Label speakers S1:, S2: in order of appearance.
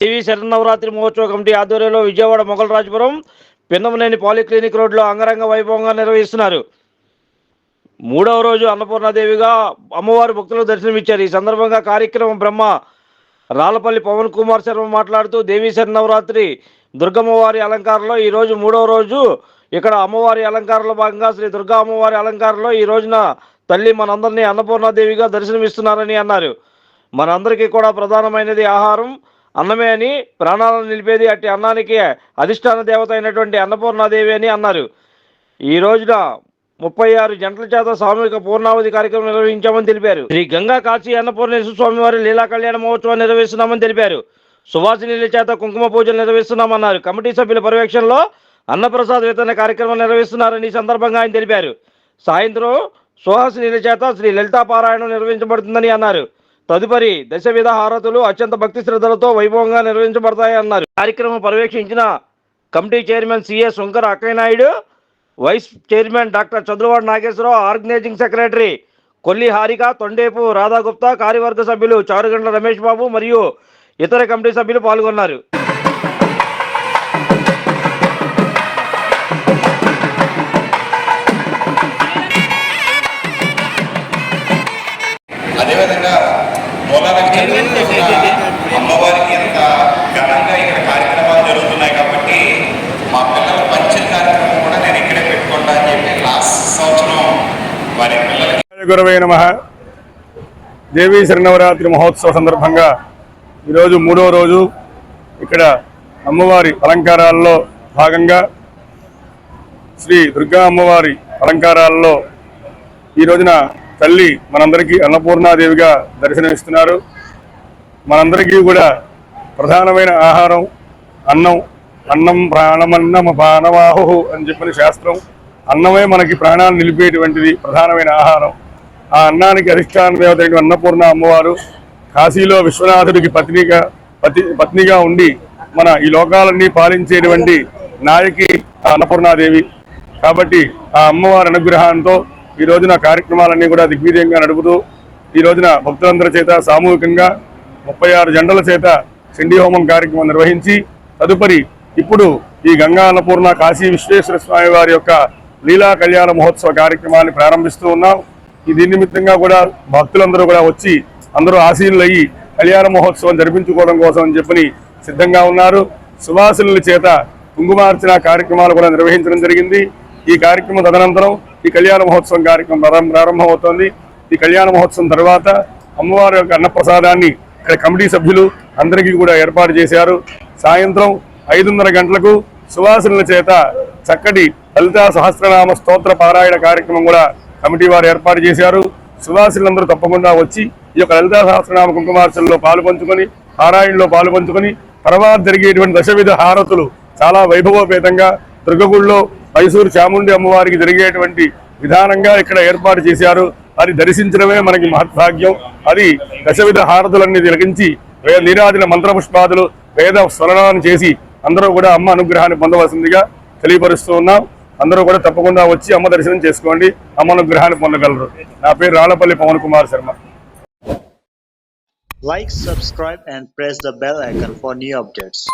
S1: TV Sharannavaratri మహోత్సవ committee ఆధ్వర్యంలో Vijayawada Moghalrajpuram Pinnamaneni polyclinic రోడ్లో అంగరంగ వైభవంగా నిర్వహిస్తున్నారు. మూడవ రోజు అన్నపూర్ణాదేవిగా అమ్మవారి భక్తులకు దర్శనమిచ్చారు. ఈ సందర్భంగా కార్యక్రమం బ్రహ్మ రాళ్ళపల్లి పవన్ కుమార్ శర్మ మాట్లాడుతూ దేవీ శరన్నవరాత్రి దుర్గమ్మవారి అలంకారంలో ఈ రోజు మూడవ రోజు ఇక్కడ అమ్మవారి అలంకారంలో భాగంగా శ్రీ దుర్గా అమ్మవారి అలంకారంలో ఈ రోజున తల్లి మనందరినీ అన్నపూర్ణాదేవిగా దర్శనమిస్తున్నారని అన్నారు. మనందరికీ కూడా ప్రధానమైనది ఆహారం. అన్నమే అని ప్రాణాలను నిలిపేది అట్టి అన్నానికి అధిష్టాన దేవత అయినటువంటి అన్నపూర్ణాదేవి అని అన్నారు. ఈ రోజున ముప్పై ఆరు జంటల చేత సామూహిక పూర్ణావధి కార్యక్రమం నిర్వహించామని తెలిపారు. శ్రీ గంగా కాశీ అన్నపూర్ణేశ్వర స్వామి వారి లీలా కళ్యాణ మహోత్సవం నిర్వహిస్తున్నామని తెలిపారు. సువాసినీల చేత కుంకుమ పూజలు నిర్వహిస్తున్నామన్నారు. కమిటీ సభ్యుల పర్యవేక్షణలో అన్నప్రసాద్ వితరణ కార్యక్రమం నిర్వహిస్తున్నారని ఈ సందర్భంగా ఆయన తెలిపారు. సాయంత్రం సుహాసినీల చేత శ్రీ లలితా పారాయణం నిర్వహించబడుతుందని అన్నారు. తదుపరి దశవిధ హారతులు అత్యంత భక్తి శ్రద్ధలతో వైభవంగా నిర్వహించబడతాయి అన్నారు. కార్యక్రమం పర్యవేక్షించిన committee chairman CA Shankar Akkayya Naidu vice chairman doctor Chandravada Nageswara Rao organising secretary Kolli Harika Tondepu Radha Gupta కార్యవర్గ సభ్యులు చారుగండ్ల రమేష్ బాబు మరియు ఇతర కమిటీ సభ్యులు పాల్గొన్నారు.
S2: అదేవిధంగా మూలాలకు అమ్మవారికి ఎంత ఘనంగా ఇక్కడ కార్యక్రమాలు జరుగుతున్నాయి కాబట్టి మా పిల్లల పంచిన కార్యక్రమం కూడా నేను ఇక్కడే పెట్టుకుంటా అని చెప్పి లాస్ట్ సంవత్సరం వారి పిల్లలకి
S3: గురవే నమ. దేవీ శరణవరాత్రి మహోత్సవ సందర్భంగా ఈరోజు మూడవ రోజు ఇక్కడ అమ్మవారి అలంకారాల్లో భాగంగా శ్రీ దుర్గా అమ్మవారి అలంకారాల్లో ఈ రోజున తల్లి మనందరికీ అన్నపూర్ణాదేవిగా దర్శనమిస్తున్నారు. మనందరికీ కూడా ప్రధానమైన ఆహారం అన్నం. అన్నం ప్రాణమన్నం ప్రాణవాహు అని చెప్పిన శాస్త్రం. అన్నమే మనకి ప్రాణాన్ని నిలిపేటువంటిది ప్రధానమైన ఆహారం. ఆ అన్నానికి అధిష్టాన దేవత అన్నపూర్ణ అమ్మవారు కాశీలో విశ్వనాథుడికి పత్నిగా పతి పత్నిగా ఉండి మన ఈ లోకాలన్నీ పాలించేటువంటి నాయకి ఆ అన్నపూర్ణాదేవి. కాబట్టి ఆ అమ్మవారి అనుగ్రహంతో ఈ రోజున కార్యక్రమాలన్నీ కూడా దిగ్విజయంగా నడుపుతూ ఈ రోజున భక్తులందరి చేత సామూహికంగా ముప్పై ఆరు జెండల చేత చండీ హోమం కార్యక్రమం నిర్వహించి తదుపరి ఇప్పుడు ఈ గంగా అన్నపూర్ణ కాశీ విశ్వేశ్వర స్వామి వారి యొక్క లీలా కళ్యాణ మహోత్సవ కార్యక్రమాన్ని ప్రారంభిస్తూ ఉన్నాం. ఈ దీని నిమిత్తంగా కూడా భక్తులందరూ కూడా వచ్చి అందరూ ఆశీనులయ్యి కళ్యాణ మహోత్సవం జరిపించుకోవడం కోసం అని చెప్పని సిద్ధంగా ఉన్నారు. సువాసుల చేత కుంగుమార్చన కార్యక్రమాలు కూడా నిర్వహించడం జరిగింది. ఈ కార్యక్రమం తదనంతరం ఈ కళ్యాణ మహోత్సవం కార్యక్రమం ప్రారంభమవుతోంది. ఈ కళ్యాణ మహోత్సవం తర్వాత అమ్మవారి యొక్క అన్నప్రసాదాన్ని ఇక్కడ కమిటీ సభ్యులు అందరికీ కూడా ఏర్పాటు చేశారు. సాయంత్రం ఐదున్నర గంటలకు సువాసనల చేత చక్కటి లలితా సహస్రనామ స్తోత్ర పారాయణ కార్యక్రమం కూడా కమిటీ వారు ఏర్పాటు చేశారు. సువాసులందరూ తప్పకుండా వచ్చి ఈ యొక్క లలితా సహస్రనామ కుంకుమార్చనలో పాలు పంచుకొని పారాయణలో పాలు పంచుకొని తర్వాత జరిగేటువంటి దశవిధ హారతులు చాలా వైభవోపేతంగా దుర్గగుడిలో మైసూరు చాముండి అమ్మవారికి జరిగేటువంటి విధానంగా ఇక్కడ ఏర్పాటు చేశారు. అది దర్శించడమే మనకి మహద్భాగ్యం. అది దశవిధ హారతులన్నీ తిలకించి వేద నీరాదిన మంత్రపుష్పాదులు వేద స్మరణాలను చేసి అందరూ కూడా అమ్మ అనుగ్రహాన్ని పొందవలసిందిగా తెలియపరుస్తూ ఉన్నాం. అందరూ కూడా తప్పకుండా వచ్చి అమ్మ దర్శనం చేసుకోండి. అమ్మ అనుగ్రహాన్ని పొందగలరు. నా పేరు Rallapalli Pavan Kumar Sharma.
S4: Like subscribe and press the bell icon for new updates